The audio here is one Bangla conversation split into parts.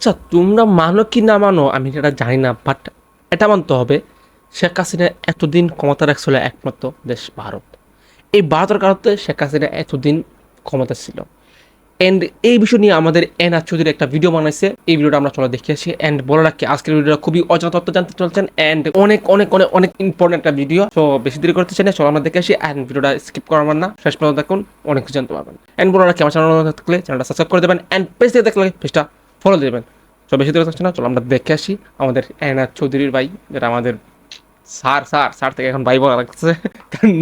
আচ্ছা তোমরা মানো কি না মানো? আমি এটা জানি না বাট এটা মানতে হবে। শেখ হাসিনা এতদিন ক্ষমতা রাখছিল একমাত্র দেশ ভারত। এই ভারতের কারণে শেখ হাসিনা এতদিন ক্ষমতা ছিল। অ্যান্ড এই বিষয় নিয়ে আমাদের এন আর চৌধুরী একটা ভিডিও বানাইছে। এই ভিডিওটা আমরা চলে দেখে আসি। অ্যান্ড বলে রাখি, আজকের ভিডিওটা খুবই অজানা তথ্য জানতে চলছেন। অ্যান্ড অনেক অনেক অনেক অনেক ইম্পর্টেন্ট একটা ভিডিও তো বেশি দেরি করতে চাই না, চলো আমরা দেখে আসি। অ্যান্ড ভিডিওটা স্কিপ করার না। শেষ পর্যন্ত দেখুন, অনেক কিছু জানতে পারবেন। অ্যান্ড বলে রাখি, আমার চ্যানেল থাকলে চ্যানেলটা সাবস্ক্রাইব করে দেবেন। অ্যান্ড পেজ থেকে দেখলে পেজটা ফলো দেবেন। সব বেশি দূরে থাকছে না, চলো আমরা দেখে আসি আমাদের এনার চৌধুরীর ভাই যেটা আমাদের সার সার সার থেকে এখন ভাই বলা লাগছে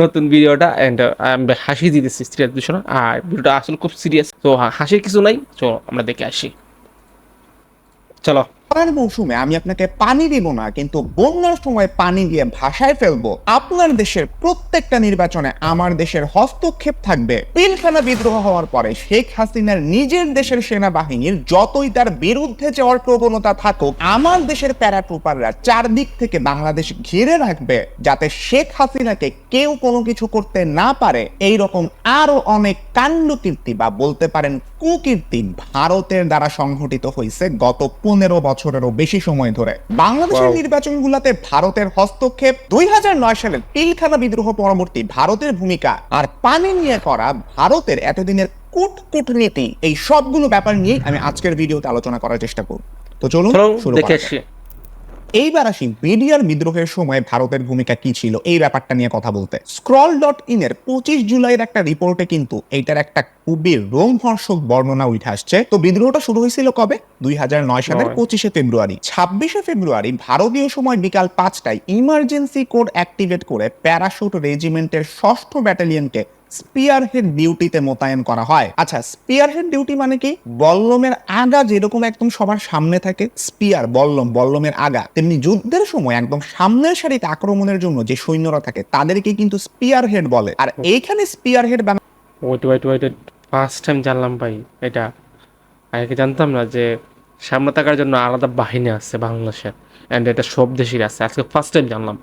নতুন ভিডিওটা অ্যান্ড হাসি দিতেছি সিরিয়াস দূষণ আর ভিডিওটা আসলে খুব সিরিয়াস তো হাসির কিছু নাই, চলো আমরা দেখে আসি। চলো। বন্যার মৌসুমে আমি আপনাকে পানি দিব না, কিন্তু বন্যার সময় পানি দিয়ে ভাষায় ফেলব। আপনার দেশের প্রত্যেকটা নির্বাচনে আমার দেশের হস্তক্ষেপ থাকবে। পিলখানা বিদ্রোহ হওয়ার পরে শেখ হাসিনার নিজের দেশের সেনাবাহিনীর যতই তার বিরুদ্ধে যাওয়ার প্রবণতা থাকুক, আমার দেশের প্যারাট্রুপাররা চারদিক থেকে বাংলাদেশ ঘিরে রাখবে, যাতে শেখ হাসিনাকে কেউ কোনো কিছু করতে না পারে। এই রকম আরও অনেক কাণ্ডকীর্তি বা বলতে পারেন কুকীর্তি ভারতের দ্বারা সংঘটিত হয়েছে গত পনেরো বছরেরও বেশি সময় ধরে। বাংলাদেশের. নির্বাচনগুলোতে ভারতের হস্তক্ষেপ দুই হাজার নয় সালের পিলখানা বিদ্রোহ পরবর্তী ভারতের ভূমিকা আর পানি নিয়ে করা ভারতের এতদিনের কূট কূটনীতি এই সবগুলো ব্যাপার নিয়ে আমি আজকের ভিডিওতে আলোচনা করার চেষ্টা করব। তো চলুন চলো শুরু করা এইবার আসি বিডিআর বিদ্রোহের সময় ভারতের ভূমিকা কি ছিল? এই ব্যাপারটা নিয়ে কথা বলতে। স্ক্রল ডট ইন এর পঁচিশ জুলাইয়ের একটা রিপোর্টে কিন্তু এইটার একটা খুবই রোমহর্ষক বর্ণনা উঠে আসছে। তো বিদ্রোহটা শুরু হয়েছিল কবে? দুই হাজার নয় সালের পঁচিশে ফেব্রুয়ারি। ছাব্বিশে ফেব্রুয়ারি ভারতীয় সময় বিকাল পাঁচটায় ইমার্জেন্সি কোড অ্যাক্টিভেট করে প্যারাশুট রেজিমেন্টের ষষ্ঠ ব্যাটালিয়নকে স্পিয়ার হেড ডিউটিতে মোতায়েন করা হয়। আচ্ছা স্পিয়ার হেড ডিউটি মানে কি? বল্লমের আগা যেরকম একদম সবার সামনে থাকে স্পিয়ার বল্লম বল্লমের আগা তেমনি যুদ্ধের সময় একদম সামনের সারিতে আক্রমণের জন্য যে সৈন্যরা থাকে তাদেরকে কিন্তু স্পিয়ার হেড বলে। আর এইখানে spearhead wait wait wait first time জানলাম ভাই এটা। আগে জানতাম না যে সামনে থাকার জন্য আলাদা বাহিনী আছে বাংলাদেশের অ্যান্ড এটা সব দেশেরই আছে। আজকে ফার্স্ট টাইম জানলাম।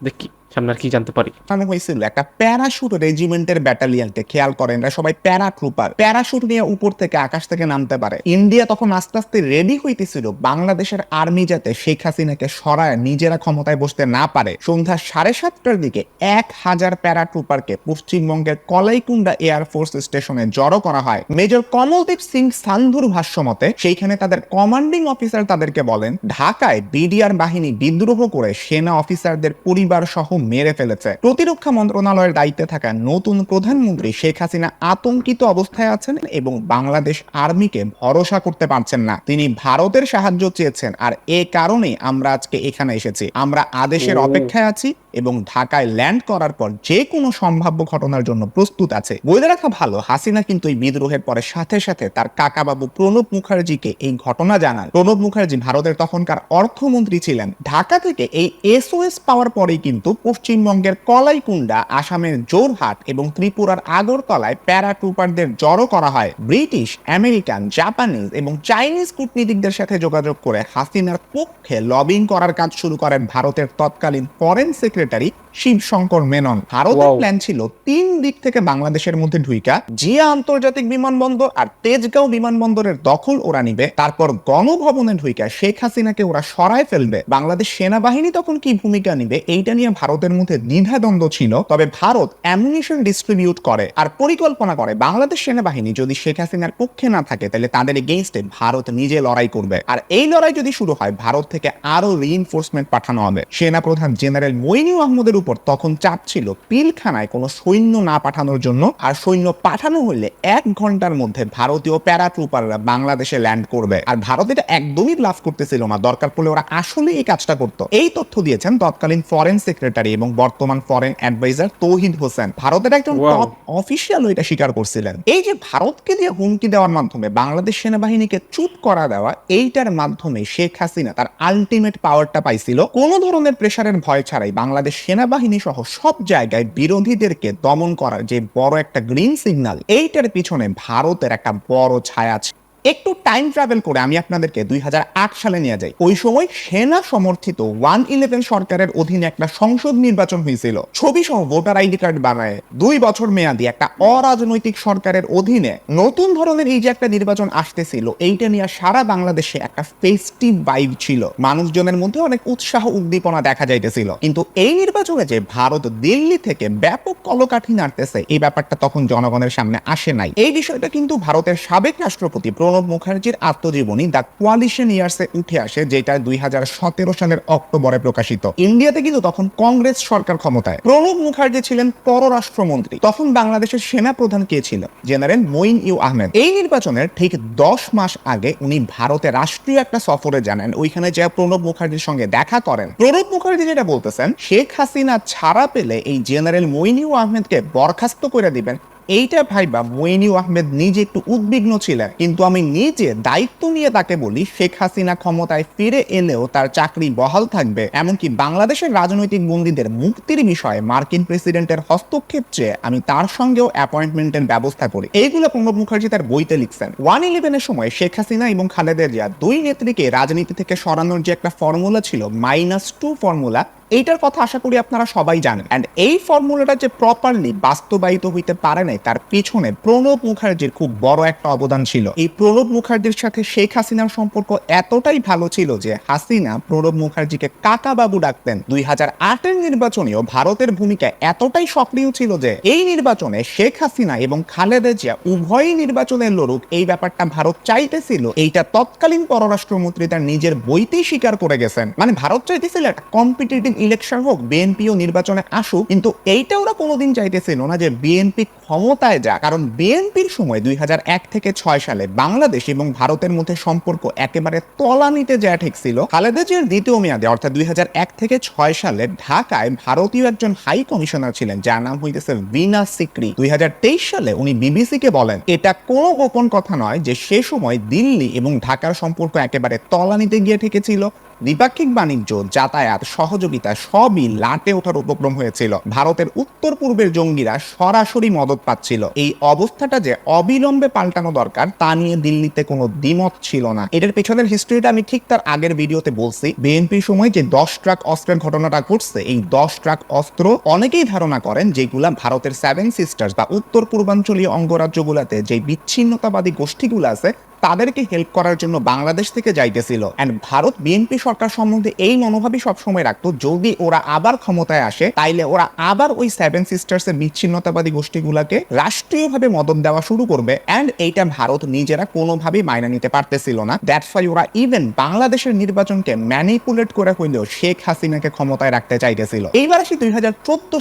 দেখি। সামনে আর কি জানতে পারি? বানানো হয়েছিল একটা প্যারাশুট রেজিমেন্টের ব্যাটালিয়নকে, খেয়াল করেন, এরা সবাই প্যারাট্রুপার। প্যারাশুট নিয়ে উপর থেকে আকাশ থেকে নামতে পারে। ইন্ডিয়া তখন আস্তে আস্তে রেডি হইতেছিল, বাংলাদেশের আর্মি যাতে শেখ হাসিনাকে সরায়, নিজেরা ক্ষমতায় বসতে না পারে। সন্ধ্যা সাড়ে সাতটার দিকে এক হাজার প্যারাট্রুপারকে পশ্চিমবঙ্গের কলাইকুণ্ডা এয়ারফোর্স স্টেশনে জড়ো করা হয়। মেজর কমলদীপ সিং সান্ধুর ভাষ্য মতে, সেইখানে তাদের কমান্ডিং অফিসার তাদেরকে বলেন, ঢাকায় বিডিআর বাহিনী বিদ্রোহ করে সেনা অফিসারদের পরিবার সহ মেরে ফেলেছে। প্রতিরক্ষা মন্ত্রণালয়ের দায়িত্বে থাকা নতুন প্রধানমন্ত্রী শেখ হাসিনা আতঙ্কিত অবস্থায় আছেন এবং বাংলাদেশ আর্মিকে ভরসা করতে পারছেন না। তিনি ভারতের সাহায্য চেয়েছেন আর এ কারণেই আমরা আজকে এখানে এসেছি। আমরা আদেশের অপেক্ষায় আছি এবং ঢাকায় ল্যান্ড করার পর যে কোনো সম্ভাব্য ঘটনার জন্য প্রস্তুত আছে। বলে রাখা ভালো হাসিনা কিন্তু এই বিদ্রোহের পরে সাথে সাথে তার কাকাবাবু প্রণব মুখার্জিকে এই ঘটনা জানান। প্রণব মুখার্জি ভারতের তখনকার অর্থমন্ত্রী ছিলেন। ঢাকা থেকে এই এসওএস পাওয়ার পরেই কিন্তু পশ্চিমবঙ্গের কলাইকুণ্ডা, আসামের জোরহাট এবং ত্রিপুরার আগরতলায় প্যারা ট্রুপারদের জড়ো করা হয়। ব্রিটিশ, আমেরিকান, জাপানিজ এবং চাইনিজ কূটনীতিকদের সাথে যোগাযোগ করে হাসিনার পক্ষে লবিং করার কাজ শুরু করেন ভারতের তৎকালীন ফরেন সেক্রেটারি শিবশঙ্কর মেনন। ভারতের প্ল্যান ছিল তিন দিক থেকে বাংলাদেশের মধ্যে ঢুইকা জিয়া আন্তর্জাতিক বিমানবন্দর আর তেজগাঁও বিমানবন্দরের দখল ওরা নিবে তারপর গণভবনে ঢুইকা শেখ হাসিনাকে ওরা সরায় ফেলবে। বাংলাদেশ সেনাবাহিনী তখন কি ভূমিকা নিবে এইটা নিয়ে ভারতের মধ্যে দ্বিধাদ্বন্দ্ব ছিল তবে ভারত অ্যামুনিশন ডিস্ট্রিবিউট করে আর পরিকল্পনা করে বাংলাদেশ সেনাবাহিনী যদি শেখ হাসিনার পক্ষে না থাকে তাহলে তাদের এগেইনস্টে ভারত নিজে লড়াই করবে। আর এই লড়াই যদি শুরু হয় ভারত থেকে আরও রিইনফোর্সমেন্ট পাঠানো হবে। সেনা প্রধান জেনারেল মইনু আহমদের উপর তখন চাপ ছিল। পিলখানায় কোনো সৈন্য না পাঠানোর জন্য আর সৈন্য পাঠানো হলে এক ঘণ্টার মধ্যে ভারতীয় প্যারাট্রুপাররা বাংলাদেশে ল্যান্ড করবে। আর ভারত এটা একদমই লাভ করতেছিল না দরকার পড়লে ওরা আসলে এই কাজটা করতো। এই তথ্য দিয়েছেন তৎকালীন ফরেন সেক্রেটারি এবং বর্তমান ফরেন অ্যাডভাইজার তৌহিদ হোসেন। ভারতের একজন টপ অফিসিয়াল এটা স্বীকার করছিলেন। এই যে ভারতকে দিয়ে হুমকি দেওয়ার মাধ্যমে বাংলাদেশ সেনাবাহিনীকে চুপ করা দেওয়া এইটার মাধ্যমে শেখ হাসিনা তার আলটিমেট পাওয়ারটা পাইছিল। কোন ধরনের প্রেসারের ভয় ছাড়াই বাংলাদেশ সেনাবাহিনী সহ সব জায়গায় বিরোধীদেরকে দমন করার যে বড় একটা গ্রিন সিগন্যাল এইটার পিছনে ভারতের একটা বড় ছায়া ছিল। একটু টাইম ট্রাভেল করে আমি আপনাদেরকে দুই হাজার আট সালে নিয়ে যাই। ওই সময় সেনা সমর্থিত ওয়ান ইলেভেন সরকারের অধীনে একটা সংসদ নির্বাচন হয়েছিল। ছবি সহ ভোটার আইডি কার্ড বানায়। দুই বছর মেয়াদি একটা অরাজনৈতিক সরকারের অধীনে নতুন ধরনের এই যে একটা নির্বাচন আসতেছিল, এইটা নিয়ে সারা বাংলাদেশে একটা ফেস্টিভ ভাইব ছিল। মানুষজনের মধ্যে অনেক উৎসাহ, উদ্দীপনা দেখা যাইতেছিল। কিন্তু এই নির্বাচনে যে ভারত দিল্লি থেকে ব্যাপক কলকাঠি নাড়তেছে, এই ব্যাপারটা তখন জনগণের সামনে আসে নাই। এই বিষয়টা কিন্তু ভারতের সাবেক রাষ্ট্রপতি প্রণব মুখার্জির আত্মজীবনী দ্য কোয়ালিশন ইয়ার্সে উঠে আসে, যেটা দুই সালের অক্টোবরে প্রকাশিত। ইন্ডিয়াতে কিন্তু তখন কংগ্রেস সরকার ক্ষমতায়। প্রণব মুখার্জি ছিলেন পররাষ্ট্রমন্ত্রী। তখন বাংলাদেশের সেনা প্রধান কে ছিল জেনারেল মঈন ইউ আহমেদ। এই নির্বাচনের ঠিক দশ মাস আগে উনি ভারতে রাষ্ট্রীয় একটা সফরে জানেন, ওইখানে যে প্রণব মুখার্জির সঙ্গে দেখা করেন। প্রণব মুখার্জি যেটা বলতেছেন, শেখ হাসিনা ছাড়া পেলে এই জেনারেল মঈন ইউ আহমেদকে বরখাস্ত করে দিবেন এইটা ভাইবা মইনিউ আহমেদ নিজে একটু উদ্বিগ্ন ছিলেন, কিন্তু আমি নিজে দায়িত্ব নিয়ে তাকে বলি, শেখ হাসিনা ক্ষমতায় ফিরে এলেও তার চাকরি বহাল থাকবে। এমনকি বাংলাদেশের রাজনৈতিক বন্দীদের মুক্তির বিষয়ে মার্কিন প্রেসিডেন্টের হস্তক্ষেপ চেয়ে আমি তার সঙ্গেও অ্যাপয়েন্টমেন্টের ব্যবস্থা করি। এইগুলো প্রণব মুখার্জি তার বইতে লিখছেন। ওয়ান ইলেভেনের সময় শেখ হাসিনা এবং খালেদা জিয়া দুই নেত্রীকে রাজনীতি থেকে সরানোর যে একটা ফর্মুলা ছিল মাইনাস টু ফর্মুলা এইটার কথা আশা করি আপনারা সবাই জানেন। অ্যান্ড এই ফর্মুলাটা যে প্রপারলি বাস্তবায়িত হইতে পারে নাই, তার পিছনে প্রণব মুখার্জির খুব বড় একটা অবদান ছিল। এই প্রণব মুখার্জির সাথে শেখ হাসিনার সম্পর্ক এতটাই ভালো ছিল যে হাসিনা প্রণব মুখার্জিকে কাকা বাবু ডাকতেন। দুই হাজার আটের নির্বাচনেও ভারতের ভূমিকা এতটাই সক্রিয় ছিল যে এই নির্বাচনে শেখ হাসিনা এবং খালেদা জিয়া উভয়ই নির্বাচনের লড়ুক, এই ব্যাপারটা ভারত চাইতেছিল। এইটা তৎকালীন পররাষ্ট্রমন্ত্রী তার নিজের বইতেই স্বীকার করে গেছেন। মানে ভারত চাইতেছিল একটা কম্পিটিটিভ ইলেকশন হোক বিএনপিও নির্বাচনে আসুক, কিন্তু এইটা ওরা কোনোদিন চাইতেছিল না যে বিএনপি ক্ষমতায় যাক। কারণ বিএনপির সময় দুই হাজার এক থেকে ছয় সালে বাংলাদেশ এবং ভারতের মধ্যে সম্পর্ক একেবারে তলানিতে যা ঠেকছিল খালেদা জিয়ার দ্বিতীয় মেয়াদে, অর্থাৎ দুই হাজার এক থেকে ছয় সালে ঢাকায় ভারতীয় একজন হাই কমিশনার ছিলেন, যার নাম হইতেছে ভিনা সিক্রি। দুই হাজার তেইশ সালে উনি বিবিসি কে বলেন, এটা কোনো গোপন কথা নয় যে সে সময় দিল্লি এবং ঢাকার সম্পর্ক একেবারে তলানিতে গিয়ে ঠেকেছিল। দ্বিপাক্ষিক বাণিজ্য, যাতায়াত, সহযোগিতা সবই লাটে ওঠার উপক্রম হয়েছিল। ভারতের উত্তর পূর্বের জঙ্গিরা সরাসরি মদত পাচ্ছিল। এই অবস্থাটা যে অবিলম্বে পাল্টানো দরকার, তা নিয়ে দিল্লিতে কোনো দ্বিমত ছিল না। এটার পেছনের হিস্ট্রিটা আমি ঠিক তার আগের ভিডিওতে বলছি। বিএনপির সময় যে দশ ট্রাক অস্ত্রের ঘটনাটা ঘটছে, এই দশ ট্রাক অস্ত্র অনেকেই ধারণা করেন যেগুলা ভারতের সেভেন সিস্টার্স বা উত্তর পূর্বাঞ্চলীয় অঙ্গরাজ্যগুলাতে যে বিচ্ছিন্নতাবাদী গোষ্ঠীগুলো আছে তাদেরকে হেল্প করার জন্য বাংলাদেশ থেকে যাইতেছিল। এন্ড ভারত বিএনপি সরকার সম্বন্ধে এই মনোভাবই সবসময় রাখতো, যদি ওরা আবার ক্ষমতায় আসে, তাইলে ওরা আবার ওই সেভেন সিস্টার্স এর বিচ্ছিন্নতাবাদী গোষ্ঠীগুলোকে রাষ্ট্রীয়ভাবে মদত দেওয়া শুরু করবে। এন্ড এইটা ভারত নিজেরা কোনোভাবেই মাইনা নিতে পারতেছিল না। দ্যাটস ওয়াই ওরা ইভেন বাংলাদেশের নির্বাচনকে ম্যানিপুলেট করে হইলেও শেখ হাসিনাকে ক্ষমতায় রাখতে চাইতেছিল। এইবার আসি দুই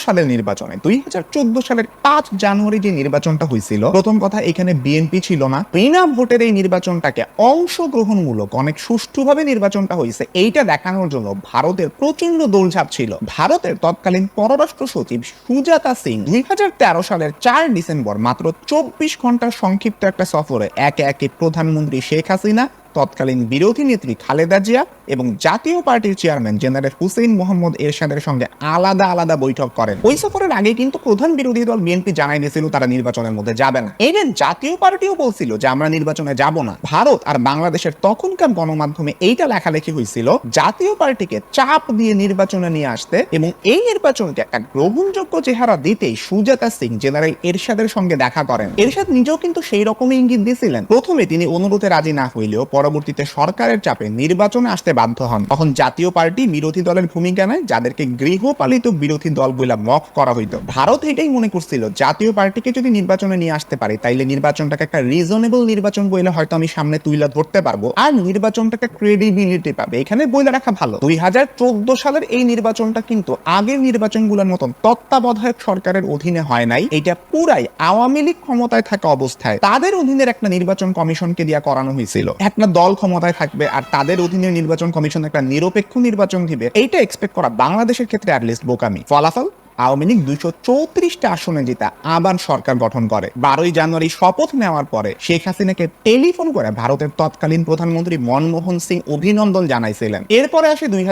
সালের নির্বাচনে। দুই হাজার চোদ্দ সালের পাঁচ জানুয়ারি যে নির্বাচনটা হয়েছিল প্রথম কথা এখানে বিএনপি ছিল না। বিনা ভোটের এই নির্বাচনটাকে অংশগ্রহণমূলক, অনেক সুষ্ঠুভাবে নির্বাচনটা হয়েছে, এইটা দেখানোর জন্য ভারতের প্রচণ্ড দোলঝাপ ছিল। ভারতের তৎকালীন পররাষ্ট্র সচিব সুজাতা সিং দুই হাজার তেরো সালের চার ডিসেম্বর মাত্র চব্বিশ ঘণ্টার সংক্ষিপ্ত একটা সফরে একে একে প্রধানমন্ত্রী শেখ হাসিনা তৎকালীন বিরোধী নেত্রী খালেদা জিয়া এবং জাতীয় পার্টির চেয়ারম্যান জেনারেল হুসেইন মোহাম্মদ এরশাদের সঙ্গে আলাদা আলাদা বৈঠক করেন। ওই সফরের আগে কিন্তু প্রধান বিরোধী দল বিএনপি জানাই দিয়েছিল তারা নির্বাচনের মধ্যে যাবে না। এভেন জাতীয় পার্টিও বলছিল যে আমরা নির্বাচনে যাব না। ভারত আর বাংলাদেশের তখনকার গণমাধ্যমে এইটা লেখালেখি হয়েছিল, জাতীয় পার্টিকে চাপ দিয়ে নির্বাচনে নিয়ে আসতে এবং এই নির্বাচনকে একটা গ্রহণযোগ্য চেহারা দিতেই সুজাতা সিং জেনারেল এরশাদের সঙ্গে দেখা করেন। এরশাদ নিজেও কিন্তু সেই রকমই ইঙ্গিত দিয়েছিলেন। প্রথমে তিনি অনুরোধে রাজি না হইলেও পরবর্তীতে সরকারের চাপে নির্বাচনে আসতে বাধ্য হন। তখন জাতীয় পার্টি বিরোধী দলের ভূমিকা নেয়, যাদেরকে গৃহপালিত বিরোধী দল বলে মক করা হইতো। ভারত এটাই মনে করছিল, জাতীয় পার্টিকে যদি নির্বাচনে নিয়ে আসতে পারে, তাইলে নির্বাচনটাকে একটা রিজনেবল নির্বাচন বইলে হয়তো আমি সামনে তুইলা ধরতে পারব। আর নির্বাচনটাকে ক্রেডিবিলিটি পাবে, এখানে বইলে রাখা ভালো। দুই হাজার চোদ্দ সালের এই নির্বাচনটা কিন্তু আগের নির্বাচনগুলোর মতন তত্ত্বাবধায়ক সরকারের অধীনে হয় নাই। এটা পুরাই আওয়ামী লীগ ক্ষমতায় থাকা অবস্থায় তাদের অধীনের একটা নির্বাচন কমিশনকে দিয়া করানো হয়েছিল। একটা দল ক্ষমতায় থাকবে আর তাদের অধীনে নির্বাচন কমিশন একটা নিরপেক্ষ নির্বাচন দিবে, এইটা এক্সপেক্ট করা বাংলাদেশের ক্ষেত্রে অ্যাটলিস্ট বোকামি। ফলাফল? আওয়ামী লীগ দুইশো চৌত্রিশটা আসনে জিতা আবার সরকার গঠন করে। বারোই জানুয়ারি শপথ নেওয়ার পরে শেখ হাসিনাকে টেলিফোন করে ভারতের তৎকালীন প্রধানমন্ত্রী মনমোহন সিং অভিনন্দন জানাইছিলেন। এরপরে আসে দুই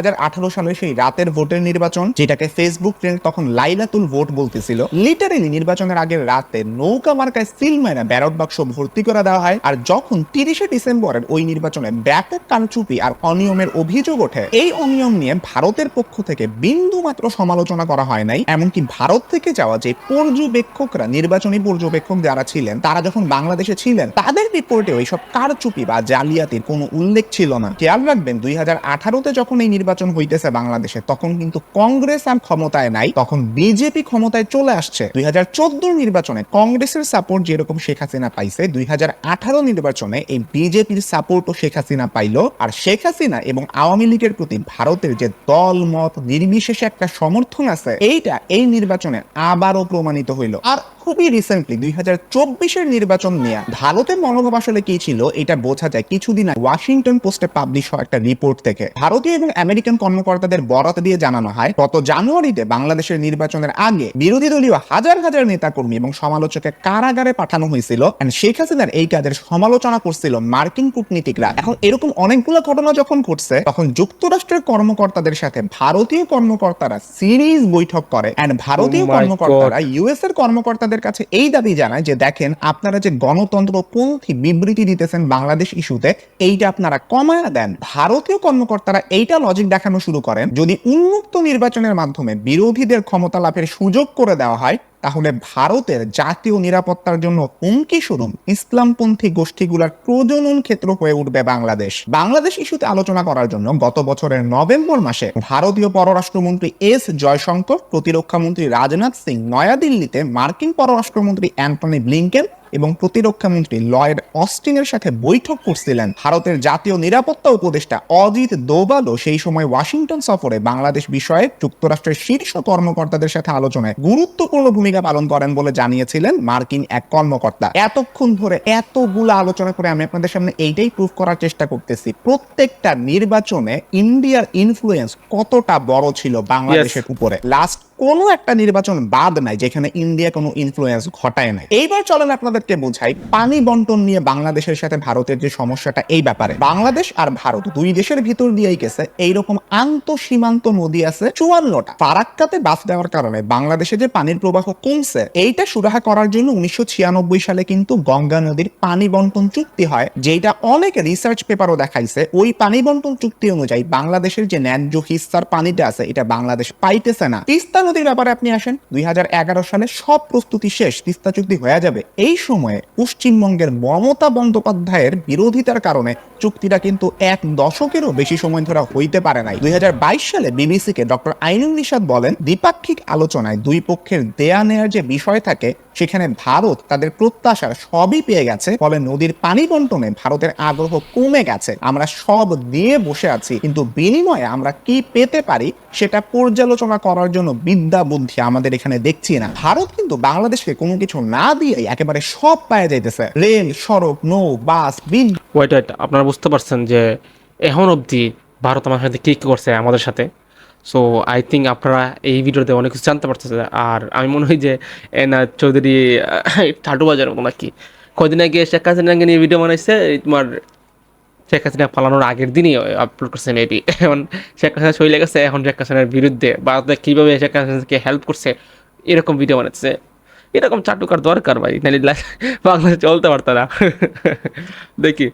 সালে সেই রাতের ভোটের নির্বাচন, যেটাকে ফেসবুক ট্রেন্ড তখন লাইলাতুল ভোট বলতেছিল। লিটারেলি নির্বাচনের আগের রাতে নৌকা মার্কায় সিল মাইনা ব্যালট বাক্স ভর্তি করে দেওয়া হয় আর যখন তিরিশে ডিসেম্বরের ওই নির্বাচনে ব্যাপক কারচুপি আর অনিয়মের অভিযোগ ওঠে, এই অনিয়ম নিয়ে ভারতের পক্ষ থেকে বিন্দু মাত্র সমালোচনা করা হয় নাই। এমনকি ভারত থেকে যাওয়া যে পর্যবেক্ষকরা, নির্বাচনী পর্যবেক্ষক যারা ছিলেন, তারা যখন বাংলাদেশে ছিলেন, তাদের রিপোর্টে ওইসব কারচুপি বা জালিয়াতির কোনো উল্লেখ ছিল না। খেয়াল রাখবেন, দুই হাজার আঠারোতে যখন এই নির্বাচন হইতেছে বাংলাদেশে, তখন কিন্তু কংগ্রেস আর ক্ষমতায় নাই, তখন বিজেপি ক্ষমতায় চলে আসছে। দুই হাজার চোদ্দোর নির্বাচনে কংগ্রেসের সাপোর্ট যেরকম শেখ হাসিনা পাইছে, দুই হাজার আঠারো নির্বাচনে এই বিজেপির সাপোর্টও শেখ হাসিনা পাইলো। আর শেখ হাসিনা এবং আওয়ামী লীগের প্রতি ভারতের যে দল মত নির্বিশেষে একটা সমর্থন আছে, এইটা এই নির্বাচনে আবারও প্রমাণিত হইল। আর খুবই রিসেন্টলি দুই হাজার চব্বিশের নির্বাচন নিয়ে। ভারতের মনোভাব আসলে কি ছিল এটা বোঝা যায় কিছুদিন আগে ওয়াশিংটন পোস্টে পাবলিশ হওয়া একটা রিপোর্ট থেকে। ভারতীয় এবং আমেরিকান কর্মকর্তাদের বরাত দিয়ে জানানো হয় গত জানুয়ারিতে বাংলাদেশের নির্বাচনের আগে বিরোধী দলীয় হাজার হাজার নেতাকর্মী এবং সমালোচককে কারাগারে পাঠানো হয়েছিল শেখ হাসিনার এই কাজের সমালোচনা করছিল মার্কিন কূটনীতিকরা। এখন এরকম অনেকগুলো ঘটনা যখন ঘটছে তখন যুক্তরাষ্ট্রের কর্মকর্তাদের সাথে ভারতীয় কর্মকর্তারা সিরিজ বৈঠক করে এন্ড ভারতীয় Oh কর্মকর্তারা ইউএস এর কর্মকর্তাদের কাছে এই দাবি জানায় যে, দেখেন, আপনারা যে গণতন্ত্রপন্থী বিবৃতি দিতেছেন বাংলাদেশ ইস্যুতে, এইটা আপনারা কমায়া দেন। ভারতীয় কর্মকর্তারা এইটা লজিক দেখানো শুরু করেন। যদি উন্মুক্ত নির্বাচনের মাধ্যমে বিরোধীদের ক্ষমতা লাভের সুযোগ করে দেওয়া হয় তাহলে ভারতের জাতীয় নিরাপত্তার জন্য হুমকি শুরু ইসলামপন্থী গোষ্ঠীগুলার প্রজনন ক্ষেত্র হয়ে উঠবে বাংলাদেশ। বাংলাদেশ ইস্যুতে আলোচনা করার জন্য গত বছরের নভেম্বর মাসে ভারতীয় পররাষ্ট্রমন্ত্রী এস জয়শঙ্কর প্রতিরক্ষা মন্ত্রী রাজনাথ সিং নয়াদিল্লিতে মার্কিন পররাষ্ট্রমন্ত্রী অ্যান্টনি ব্লিংকেন এবং প্রতিরক্ষামন্ত্রী লয়েড অস্টিনের সাথে বৈঠক করছিলেন। ভারতের জাতীয় নিরাপত্তা উপদেষ্টা অজিত দোভালও সেই সময় ওয়াশিংটন সফরে বাংলাদেশ বিষয়ে যুক্তরাষ্ট্রের শীর্ষ কর্মকর্তাদের সাথে আলোচনায় গুরুত্বপূর্ণ ভূমিকা পালন করেন বলে জানিয়েছিলেন মার্কিন এক কর্মকর্তা। এতক্ষণ ধরে এতগুলো আলোচনা করে আমি আপনাদের সামনে এইটাই প্রুফ করার চেষ্টা করতেছি। প্রত্যেকটা নির্বাচনে ইন্ডিয়ার ইনফ্লুয়েন্স কতটা বড় ছিল বাংলাদেশের উপরে। লাস্ট কোনো একটা নির্বাচন বাদ নাই যেখানে ইন্ডিয়া কোনো ইনফ্লুয়েন্স ঘটায় নাই। এইবার চলেন আপনাদেরকে বোঝাই পানি বন্টন নিয়ে বাংলাদেশের সাথে ভারতের যে সমস্যাটা এই ব্যাপারে। বাংলাদেশ আর ভারত দুই দেশের ভিতর দিয়েই গেছে, এইরকম আন্ত সীমান্ত নদী আছে চুয়ান্নটা। ফারাক্কাতে বাস দেওয়ার কারণে বাংলাদেশে যে পানির প্রবাহ কমছে, এইটা সুরাহা করার জন্য উনিশশো সালে কিন্তু গঙ্গা নদীর পানি বন্টন চুক্তি হয় যেটা অনেক রিসার্চ পেপারও দেখাইছে, ওই পানি বন্টন চুক্তি অনুযায়ী বাংলাদেশের যে ন্যায্য হিস্সার পানিটা আছে, এটা বাংলাদেশ পাইতেছে না। তিস্তা নদীর ব্যাপারে আপনি আসেন, দুই হাজার এগারো সালে সব প্রস্তুতি শেষ, তিস্তা চুক্তি হয়ে যাবে। এই সময়ে পশ্চিমবঙ্গের মমতা বন্দ্যোপাধ্যায়ের বিরোধিতার কারণে চুক্তিটা কিন্তু এক দশকেরও বেশি সময় ধরে হইতে পারে নাই। দুই সালে বিবিসিকে ডক্টর আইনুল নিষাদ বলেন, দ্বিপাক্ষিক আলোচনায় দুই পক্ষের দেয়া নেয়ার যে বিষয় থাকে, সেখানে ভারত তাদের প্রত্যাশার সবই পেয়ে গেছে, ফলে নদীর পানি বন্টনে ভারতের আগ্রহ কমে গেছে। আমরা সব দিয়ে বসে আছি, কিন্তু বিনিময়ে আমরা কি পেতে পারি, সেটা পর্যালোচনা করার জন্য বিদ্যা বুদ্ধি আমাদের এখানে দেখছি না। ভারত কিন্তু বাংলাদেশকে কোনো কিছু না দিয়ে একেবারে সব পায়ে যাইতেছে। রেল, সড়ক, নৌ, বাস বিদ্যুৎ ওয়েট ওয়েট আপনারা বুঝতে পারছেন যে এখন অবধি ভারত আমার সাথে কী করছে আমাদের সাথে? সো আই থিঙ্ক আপনারা এই ভিডিওতে অনেক কিছু জানতে পারতেছে আর আমি মনে হয় যে এনা চৌধুরী ঠাটু বাজার মতো নাকি? কদিন আগে শেখ হাসিনাকে নিয়ে ভিডিও বানাইছে তোমার শেখ হাসিনা পালানোর আগের দিনই আপলোড করছে মেবি এখন শেখ হাসিনা চলে গেছে এখন শেখ হাসিনার বিরুদ্ধে। ভারতে কীভাবে শেখ হাসিনাকে হেল্প করছে, এরকম ভিডিও বানাচ্ছে এরকম চাটুকার দরকার ভাই, নাহলে বাংলাদেশ চলতে পারত না। দেখি।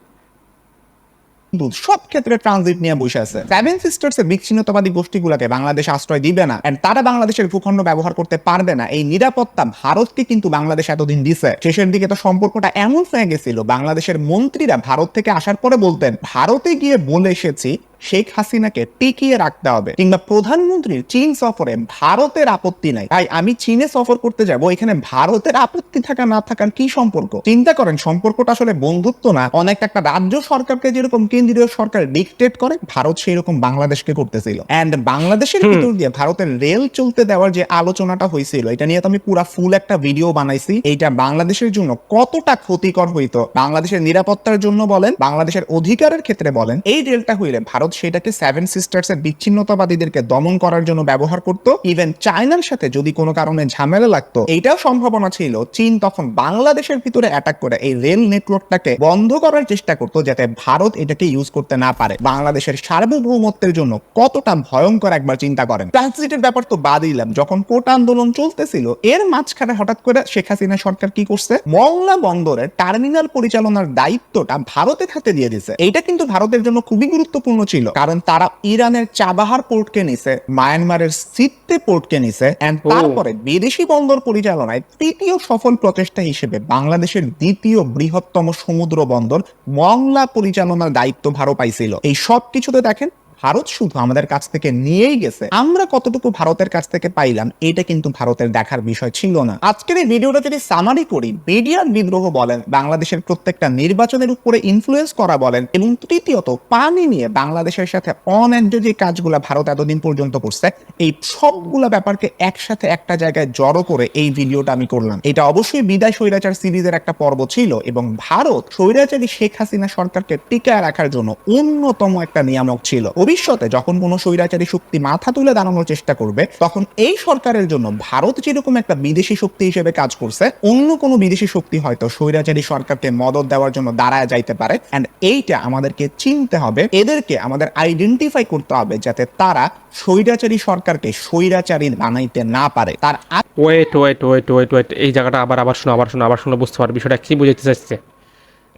সব ক্ষেত্রে ট্রানজিট নিয়ে বসে আছে। সেভেন সিস্টার্স এর বিচ্ছিন্নতাবাদী গোষ্ঠীগুলোকে বাংলাদেশ আশ্রয় দিবে না। এন্ড তারা বাংলাদেশের ভূখণ্ড ব্যবহার করতে পারবে না। এই নিরাপত্তা ভারতকে কিন্তু বাংলাদেশ এতদিন দিছে। শেষের দিকে তো সম্পর্কটা এমন হয়ে গেছিল, বাংলাদেশের মন্ত্রীরা ভারত থেকে আসার পরে বলতেন, ভারতে গিয়ে বলে এসেছি শেখ হাসিনাকে টিকিয়ে রাখতে হবে। কিংবা প্রধানমন্ত্রীর চীন সফরে ভারতের আপত্তি নাই। তাই আমি চীনে সফর করতে যাব এখানে ভারতের আপত্তি থাকা না থাকার কি সম্পর্ক? চিন্তা করেন সম্পর্কটা আসলে বন্ধুত্ব না। অনেক একটা রাজ্য সরকারকে যেরকম কেন্দ্রীয় সরকার ডিকটেট করে ভারত সেই রকম বাংলাদেশকে করতেছিল। এন্ড বাংলাদেশের ভিতর দিয়ে ভারতের রেল চলতে দেওয়ার যে আলোচনাটা হয়েছিল এটা নিয়ে তো আমি পুরা ফুল একটা ভিডিও বানাইছি। এইটা বাংলাদেশের জন্য কতটা ক্ষতিকর হইতো? বাংলাদেশের নিরাপত্তার জন্য বলেন বাংলাদেশের অধিকারের ক্ষেত্রে বলেন এই রেলটা হইলে ভারত সেটাকে সেভেন সিস্টার্স এর বিচ্ছিন্নতাবাদীদেরকে দমন করার জন্য ব্যবহার করত। ইভেন চায়নার সাথে যদি কোনো কারণে ঝামেলা লাগতো, এইটাও সম্ভাবনা ছিল। চীন তখন বাংলাদেশের ভিতরে অ্যাটাক করে এই রেল নেটওয়ার্কটাকে বন্ধ করার চেষ্টা করতো যাতে ভারত এটাকে ইউজ করতে না পারে। বাংলাদেশের সার্বভৌমত্বের জন্য কতটা ভয়ঙ্কর একবার চিন্তা করেন। ট্রানজিটের ব্যাপার তো বাদ দিলাম। যখন কোটা আন্দোলন চলতেছিল, এর মাঝখানে হঠাৎ করে শেখ হাসিনা সরকার কি করছে? মংলা বন্দরের টার্মিনাল পরিচালনার দায়িত্বটা ভারতের হাতে দিয়ে দিছে। এটা কিন্তু ভারতের জন্য খুবই গুরুত্বপূর্ণ ছিল। কারণ তারা ইরানের চাবাহার পোর্টকে নিছে মায়ানমারের সিদ্ধে পোর্টকে নিছে এন্ড তারপরে বিদেশি বন্দর পরিচালনায় তৃতীয় সফল প্রচেষ্টা হিসেবে বাংলাদেশের দ্বিতীয় বৃহত্তম সমুদ্র বন্দর মংলা পরিচালনার দায়িত্ব ভারত পাইছিল। এই সব কিছুতে দেখেন ভারত শুধু আমাদের কাছ থেকে নিয়েই গেছে। আমরা কতটুকু ভারতের কাছ থেকে পাইলাম, এটা কিন্তু ভারতের দেখার বিষয় ছিল না। আজকের এই ভিডিওটা যদি সামারি করি, মিডিয়ার বিদ্রোহ বলেন, বাংলাদেশের প্রত্যেকটা নির্বাচনের উপরে ইনফ্লুয়েন্স করা বলেন, এবং তৃতীয়ত, পানি নিয়ে বাংলাদেশের সাথে অন্যায্য যে কাজগুলো ভারত এতদিন পর্যন্ত করছে, এই সবগুলা ব্যাপারকে একসাথে একটা জায়গায় জড়ো করে এই ভিডিওটা আমি করলাম। এটা অবশ্যই বিদায় স্বৈরাচার সিরিজের একটা পর্ব ছিল, এবং ভারত স্বৈরাচারী শেখ হাসিনা সরকারকে টিকায় রাখার জন্য অন্যতম একটা নিয়ামক ছিল। ভবিষ্যতে যখন কোনো স্বৈরাচারী শক্তি মাথা তুলে দাঁড়ানোর চেষ্টা করবে, তখন এই সরকারের জন্য ভারত যেরকম একটা বিদেশি শক্তি হিসেবে কাজ করছে, অন্য কোনো বিদেশি শক্তি হয়তো স্বৈরাচারী সরকারকে মদত দেওয়ার জন্য দাঁড়ায় যাইতে পারে। এন্ড এইটা আমাদেরকে চিনতে হবে, এদেরকে আমাদের আইডেন্টিফাই করতে হবে যাতে তারা স্বৈরাচারী সরকারকে স্বৈরাচারী বানাইতে না পারে। তার wait wait wait wait wait এই জায়গাটা আবার আবার শোনো আবার শোনো আবার শোনো, বুঝতে পারবে বিষয়টা কি বুঝাইতে চাইছে।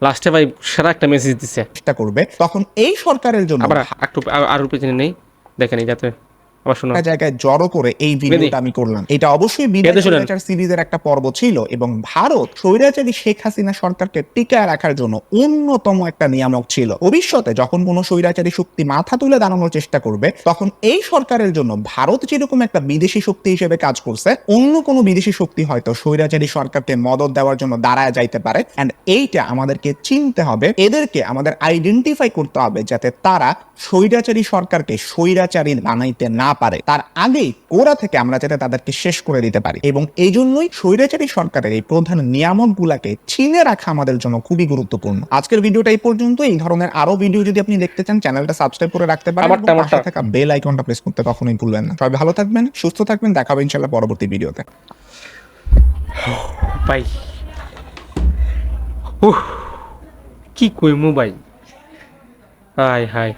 লাস্টে ভাই সেরা একটা মেসেজ দিছে। চেষ্টা করবে। তখন এই সরকারের জন্য আবার একটু আর- রূপে পেছনে নেই। দেখেন এই যাতে জায়গায় জড়ো করে এই ভিডিওটা আমি করলাম। এটা অবশ্যই। স্বৈরাচার সিরিজের একটা পর্ব ছিল এবং ভারত স্বৈরাচারী শেখ হাসিনা সরকারকে টিকায় রাখার জন্য অন্যতম একটা নিয়ামক ছিল। ভবিষ্যতে যখন কোনো স্বৈরাচারী শক্তি মাথা তুলে দাঁড়ানোর চেষ্টা করবে তখন এই সরকারের জন্য ভারত যেরকম একটা বিদেশি শক্তি হিসেবে কাজ করছে অন্য কোনো বিদেশি শক্তি হয়তো স্বৈরাচারী সরকারকে মদত দেওয়ার জন্য দাঁড়ায় যাইতে পারে। এন্ড এইটা আমাদেরকে চিনতে হবে এদেরকে আমাদের আইডেন্টিফাই করতে হবে যাতে তারা স্বৈরাচারী সরকারকে স্বৈরাচারী বানাইতে না পারে। তার আগেই গোড়া থেকে আমরা যাতে তাদেরকে শেষ করে দিতে পারি। এবং এই জন্যই স্বৈরাচারী সরকারের এই প্রধান নিয়ামক গুলাকে চিনে রাখা আমাদের জন্য খুবই গুরুত্বপূর্ণ। আজকের ভিডিওটা এই পর্যন্ত এই ধরনের আরও ভিডিও যদি আপনি দেখতে চান চ্যানেলটা সাবস্ক্রাইব করে রাখতে পারেন পাশে থাকা বেল আইকনটা প্রেস করতে কখনোই ভুলবেন না। সবাই ভালো থাকবেন সুস্থ থাকবেন। দেখাবে ইনশাল্লাহ পরবর্তী ভিডিওতে। ভাই। উহ কি কইমু ভাই হাই হাই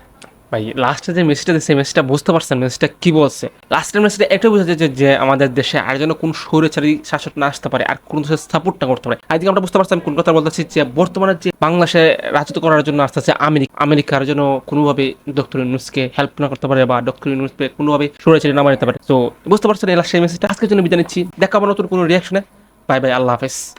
ভাই লাস্টে যে মেসেজটা দিচ্ছে মেসেজটা বুঝতে পারছেন মেসেজটা কি বলছে? লাস্টের মেসেজটা এটা বোঝা যায় যে- আমাদের দেশে আর যেন কোন স্বৈরাচারী শাসক না আসতে পারে, আর কোন দেশের সাপোর্ট না করতে পারে। আজকে আমরা বুঝতে পারছি কোন কথা বলতেছি যে, বর্তমানে যে বাংলাদেশে রাজত্ব করার জন্য আসতে আছে আমেরিকা, আমেরিকার জন্য কোনোভাবে ডক্টর ইউনুসকে হেল্প না করতে পারে বা ডক্টর ইউনুসকে কোনোভাবে স্বৈরাচারী না মারতে পারে। তো বুঝতে পারছেন এই লাস্টের মেসেজটা আজকের জন্য বিদায় নিচ্ছি। দেখাবো নতুন কোনো রিয়াকশনে বাই বাই আল্লাহ হাফেজ।